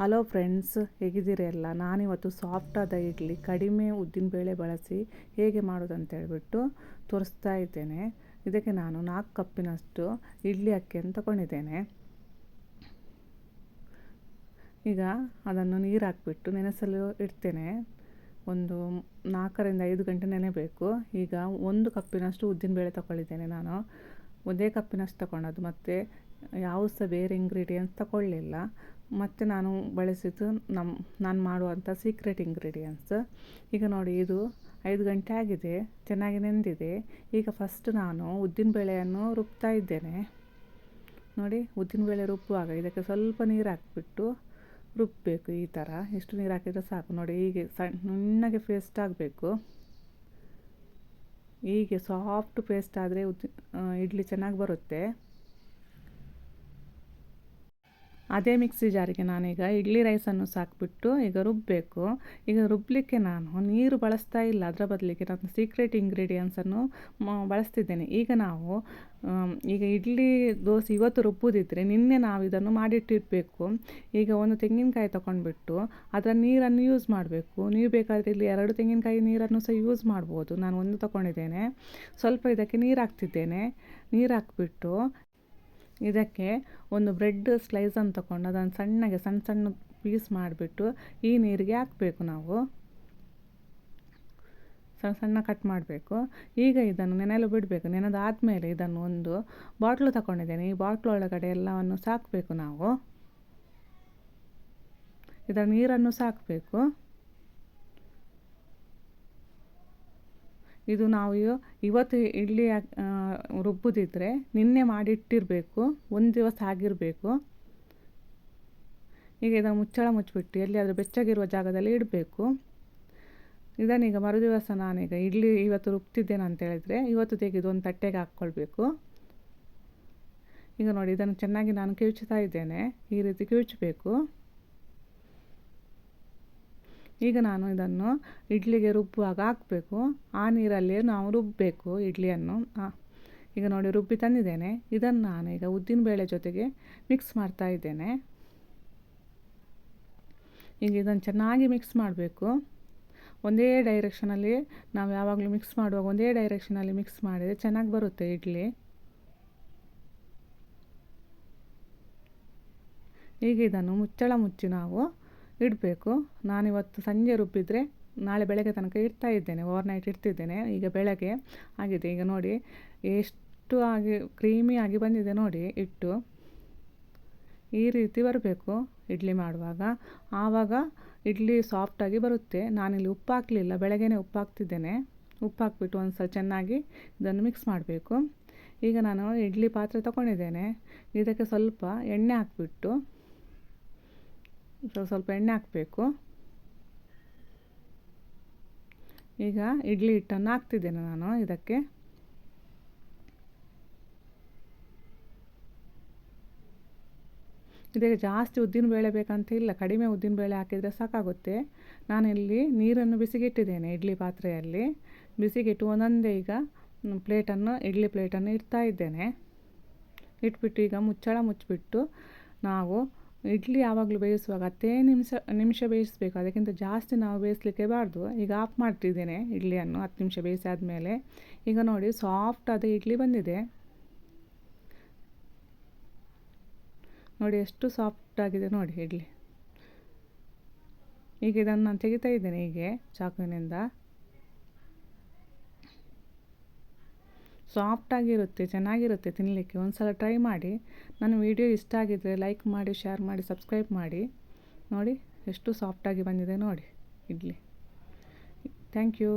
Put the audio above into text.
Hello friends, ಹೇಗಿದ್ದೀರಿ ಎಲ್ಲ? ನಾನಿವತ್ತು ಸಾಫ್ಟಾದ ಇಡ್ಲಿ, ಕಡಿಮೆ ಉದ್ದಿನಬೇಳೆ ಬಳಸಿ ಹೇಗೆ ಮಾಡೋದು ಅಂತ ಹೇಳ್ಬಿಟ್ಟು ತೋರಿಸ್ತಾ ಇದ್ದೇನೆ. ಇದಕ್ಕೆ ನಾನು ನಾಲ್ಕು ಕಪ್ಪಿನಷ್ಟು ಇಡ್ಲಿ ಅಕ್ಕಿಯನ್ನು ತಗೊಂಡಿದ್ದೇನೆ. ಈಗ ಅದನ್ನು ನೀರು ಹಾಕ್ಬಿಟ್ಟು ನೆನೆಸಲು ಇಡ್ತೇನೆ. ಒಂದು ನಾಲ್ಕರಿಂದ ಐದು ಗಂಟೆ ನೆನೆಬೇಕು. ಈಗ ಒಂದು ಕಪ್ಪಿನಷ್ಟು ಉದ್ದಿನಬೇಳೆ ತಗೊಳ್ಳಿದ್ದೇನೆ ನಾನು. ಒಂದೇ ಕಪ್ಪಿನಷ್ಟು ತಗೊಂಡದ್ದು ಮತ್ತು ಯಾವ ಸಹ ಬೇರೆ ಇಂಗ್ರೀಡಿಯೆಂಟ್ಸ್ ತಗೊಳ್ಳಿಲ್ಲ ಮತ್ತು ನಾನು ಬಳಸಿದ್ದು ನಮ್ಮ ನಾನು ಮಾಡುವಂಥ ಸೀಕ್ರೆಟ್ ಇಂಗ್ರೀಡಿಯೆಂಟ್ಸ್ ಈಗ ನೋಡಿ, ಇದು ಐದು ಗಂಟೆ ಆಗಿದೆ. ಚೆನ್ನಾಗಿ ನೆಂದಿದೆ. ಈಗ ಫಸ್ಟ್ ನಾನು ಉದ್ದಿನಬೇಳೆಯನ್ನು ರುಬ್ತಾ ಇದ್ದೇನೆ. ನೋಡಿ ಉದ್ದಿನಬೇಳೆ ರುಬ್ಬುವಾಗ ಇದಕ್ಕೆ ಸ್ವಲ್ಪ ನೀರು ಹಾಕಿಬಿಟ್ಟು ರುಬ್ಬಬೇಕು ಈ ಥರ ಎಷ್ಟು ನೀರು ಹಾಕಿದರೆ ಸಾಕು. ನೋಡಿ, ಹೀಗೆ ಸಣ್ಣಗೆ ಪೇಸ್ಟ್ ಆಗಬೇಕು. ಹೀಗೆ ಸಾಫ್ಟ್ ಪೇಸ್ಟ್ ಆದರೆ ಉದ್ದಿ ಇಡ್ಲಿ ಚೆನ್ನಾಗಿ ಬರುತ್ತೆ. ಅದೇ ಮಿಕ್ಸಿ ಜಾರಿಗೆ ನಾನೀಗ ಇಡ್ಲಿ ರೈಸನ್ನು ಸಾಕ್ಬಿಟ್ಟು ಈಗ ರುಬ್ಬಬೇಕು ಈಗ ರುಬ್ಬಲಿಕ್ಕೆ ನಾನು ನೀರು ಬಳಸ್ತಾ ಇಲ್ಲ. ಅದರ ಬದಲಿಗೆ ನಾನು ಸೀಕ್ರೆಟ್ ಇಂಗ್ರೀಡಿಯೆಂಟ್ಸನ್ನು ಬಳಸ್ತಿದ್ದೇನೆ. ಈಗ ನಾವು ಈಗ ಇಡ್ಲಿ ದೋಸೆ ಇವತ್ತು ರುಬ್ಬುದಿದ್ರೆ ನಿನ್ನೆ ನಾವು ಇದನ್ನು ಮಾಡಿಟ್ಟಿರಬೇಕು. ಈಗ ಒಂದು ತೆಂಗಿನಕಾಯಿ ತಗೊಂಡ್ಬಿಟ್ಟು ಅದರ ನೀರನ್ನು ಯೂಸ್ ಮಾಡಬೇಕು. ನೀವು ಬೇಕಾದರೆ ಇಲ್ಲಿ ಎರಡು ತೆಂಗಿನಕಾಯಿ ನೀರನ್ನು ಸಹ ಯೂಸ್ ಮಾಡ್ಬೋದು. ನಾನು ಒಂದು ತಗೊಂಡಿದ್ದೇನೆ ಸ್ವಲ್ಪ ಇದಕ್ಕೆ ನೀರು ಹಾಕ್ತಿದ್ದೇನೆ ನೀರು ಹಾಕ್ಬಿಟ್ಟು ಇದಕ್ಕೆ ಒಂದು ಬ್ರೆಡ್ ಸ್ಲೈಸನ್ನು ತಗೊಂಡು ಅದನ್ನು ಸಣ್ಣಗೆ ಸಣ್ಣ ಸಣ್ಣ ಪೀಸ್ ಮಾಡಿಬಿಟ್ಟು ಈ ನೀರಿಗೆ ಹಾಕಬೇಕು ನಾವು. ಸಣ್ಣ ಸಣ್ಣ ಕಟ್ ಮಾಡಬೇಕು. ಈಗ ಇದನ್ನು ನೆನೆಯಲು ಬಿಡಬೇಕು. ನೆನೆದಾದಮೇಲೆ ಇದನ್ನು ಒಂದು ಬಾಟ್ಲು ತಗೊಂಡಿದ್ದೇನೆ ಈ ಬಾಟ್ಲು ಒಳಗಡೆ ಎಲ್ಲವನ್ನು ಸಾಕಬೇಕು ನಾವು. ಇದರ ನೀರನ್ನು ಸಾಕಬೇಕು. ಇದು ನಾವು ಇವತ್ತು ಇಡ್ಲಿ ರುಬ್ಬುದಿದ್ರೆ ನಿನ್ನೆ ಮಾಡಿಟ್ಟಿರಬೇಕು, ಒಂದು ದಿವಸ ಆಗಿರಬೇಕು. ಈಗ ಇದನ್ನು ಮುಚ್ಚಳ ಮುಚ್ಚಿಬಿಟ್ಟು ಎಲ್ಲಿಯಾದರೂ ಬೆಚ್ಚಗಿರುವ ಜಾಗದಲ್ಲಿ ಇಡಬೇಕು. ಇದನ್ನೀಗ ಮರುದಿವಸ ನಾನೀಗ ಇಡ್ಲಿ ಇವತ್ತು ರುಬ್ತಿದ್ದೇನೆ ಅಂತ ಹೇಳಿದರೆ ಇವತ್ತು ತೆಗೆದು ಒಂದು ತಟ್ಟೆಗೆ ಹಾಕ್ಕೊಳ್ಬೇಕು. ಈಗ ನೋಡಿ ಇದನ್ನು ಚೆನ್ನಾಗಿ ನಾನು ಕಿವುಚ್ತಾ ಇದ್ದೇನೆ. ಈ ರೀತಿ ಕಿವುಚಬೇಕು. ಈಗ ನಾನು ಇದನ್ನು ಇಡ್ಲಿಗೆ ರುಬ್ಬುವಾಗ ಹಾಕಬೇಕು. ಆ ನೀರಲ್ಲಿ ನಾವು ರುಬ್ಬಬೇಕು ಇಡ್ಲಿಯನ್ನು. ಈಗ ನೋಡಿ ರುಬ್ಬಿ ತಂದಿದ್ದೇನೆ. ಇದನ್ನು ನಾನು ಈಗ ಉದ್ದಿನಬೇಳೆ ಜೊತೆಗೆ ಮಿಕ್ಸ್ ಮಾಡ್ತಾ ಇದ್ದೇನೆ. ಈಗ ಇದನ್ನು ಚೆನ್ನಾಗಿ ಮಿಕ್ಸ್ ಮಾಡಬೇಕು. ಒಂದೇ ಡೈರೆಕ್ಷನಲ್ಲಿ ನಾವು ಯಾವಾಗಲೂ ಮಿಕ್ಸ್ ಮಾಡುವಾಗ ಒಂದೇ ಡೈರೆಕ್ಷನಲ್ಲಿ ಮಿಕ್ಸ್ ಮಾಡಿದರೆ ಚೆನ್ನಾಗಿ ಬರುತ್ತೆ ಇಡ್ಲಿ. ಈಗ ಇದನ್ನು ಮುಚ್ಚಳ ಮುಚ್ಚಿ ನಾವು ಇಡಬೇಕು. ನಾನಿವತ್ತು ಸಂಜೆ ರುಬ್ಬಿದರೆ ನಾಳೆ ಬೆಳಗ್ಗೆ ತನಕ ಇಡ್ತಾ ಇದ್ದೇನೆ. ಓವರ್ ನೈಟ್ ಇಡ್ತಿದ್ದೇನೆ. ಈಗ ಬೆಳಗ್ಗೆ ಆಗಿದೆ. ಈಗ ನೋಡಿ, ಎಷ್ಟು ಆಗಿ ಕ್ರೀಮಿ ಆಗಿ ಬಂದಿದೆ ನೋಡಿ ಇಟ್ಟು ಈ ರೀತಿ ಬರಬೇಕು ಇಡ್ಲಿ ಮಾಡುವಾಗ. ಆವಾಗ ಇಡ್ಲಿ ಸಾಫ್ಟಾಗಿ ಬರುತ್ತೆ. ನಾನಿಲ್ಲಿ ಉಪ್ಪು ಹಾಕಲಿಲ್ಲ. ಬೆಳಗ್ಗೆನೇ ಉಪ್ಪು ಹಾಕ್ತಿದ್ದೇನೆ. ಉಪ್ಪು ಹಾಕ್ಬಿಟ್ಟು ಒಂದು ಸಲ ಚೆನ್ನಾಗಿ ಇದನ್ನು ಮಿಕ್ಸ್ ಮಾಡಬೇಕು. ಈಗ ನಾನು ಇಡ್ಲಿ ಪಾತ್ರೆ ತಗೊಂಡಿದ್ದೇನೆ. ಇದಕ್ಕೆ ಸ್ವಲ್ಪ ಎಣ್ಣೆ ಹಾಕ್ಬಿಟ್ಟು ಸ್ವಲ್ಪ ಸ್ವಲ್ಪ ಎಣ್ಣೆ ಹಾಕಬೇಕು. ಈಗ ಇಡ್ಲಿ ಹಿಟ್ಟನ್ನು ಹಾಕ್ತಿದ್ದೇನೆ ನಾನು ಇದಕ್ಕೆ. ಇದಕ್ಕೆ ಜಾಸ್ತಿ ಉದ್ದಿನ ಬೇಳೆ ಬೇಕಂತ ಇಲ್ಲ, ಕಡಿಮೆ ಉದ್ದಿನ ಬೇಳೆ ಹಾಕಿದರೆ ಸಾಕಾಗುತ್ತೆ. ನಾನಿಲ್ಲಿ ನೀರನ್ನು ಬಿಸಿಗಿಟ್ಟಿದ್ದೇನೆ ಇಡ್ಲಿ ಪಾತ್ರೆಯಲ್ಲಿ. ಬಿಸಿಗಿಟ್ಟು ಒಂದೊಂದೇ ಈಗ ಪ್ಲೇಟನ್ನು, ಇಡ್ಲಿ ಪ್ಲೇಟನ್ನು ಇಡ್ತಾ ಇದ್ದೇನೆ. ಇಟ್ಬಿಟ್ಟು ಈಗ ಮುಚ್ಚಳ ಮುಚ್ಚಿಬಿಟ್ಟು ನಾವು ಇಡ್ಲಿ ಯಾವಾಗಲೂ ಬೇಯಿಸುವಾಗ ಹತ್ತೇ ನಿಮಿಷ ನಿಮಿಷ ಬೇಯಿಸಬೇಕು. ಅದಕ್ಕಿಂತ ಜಾಸ್ತಿ ನಾವು ಬೇಯಿಸಲಿಕ್ಕೆ ಬಾರ್ದು. ಈಗ ಆಫ್ ಮಾಡ್ತಿದ್ದೇನೆ ಇಡ್ಲಿಯನ್ನು, ಹತ್ತು ನಿಮಿಷ ಬೇಯಿಸಾದ್ಮೇಲೆ. ಈಗ ನೋಡಿ ಸಾಫ್ಟ್ ಆದ ಇಡ್ಲಿ ಬಂದಿದೆ. ನೋಡಿ, ಎಷ್ಟು ಸಾಫ್ಟ್ ಆಗಿದೆ ನೋಡಿ ಇಡ್ಲಿ. ಈಗ ಇದನ್ನು ನಾನು ತೆಗಿತಾ ಇದ್ದೇನೆ ಹೀಗೆ ಚಾಕುವಿನಿಂದ. ಸಾಫ್ಟಾಗಿರುತ್ತೆ ಚೆನ್ನಾಗಿರುತ್ತೆ ತಿನ್ನಲಿಕ್ಕೆ ಒಂದು ಸಲ ಟ್ರೈ ಮಾಡಿ. ನನ್ನ ವಿಡಿಯೋ ಇಷ್ಟ ಆಗಿದ್ದರೆ ಲೈಕ್ ಮಾಡಿ, ಶೇರ್ ಮಾಡಿ, ಸಬ್ಸ್ಕ್ರೈಬ್ ಮಾಡಿ. ನೋಡಿ, ಎಷ್ಟು ಸಾಫ್ಟಾಗಿ ಬಂದಿದೆ ನೋಡಿ. ಇಡ್ಲಿ. Thank you.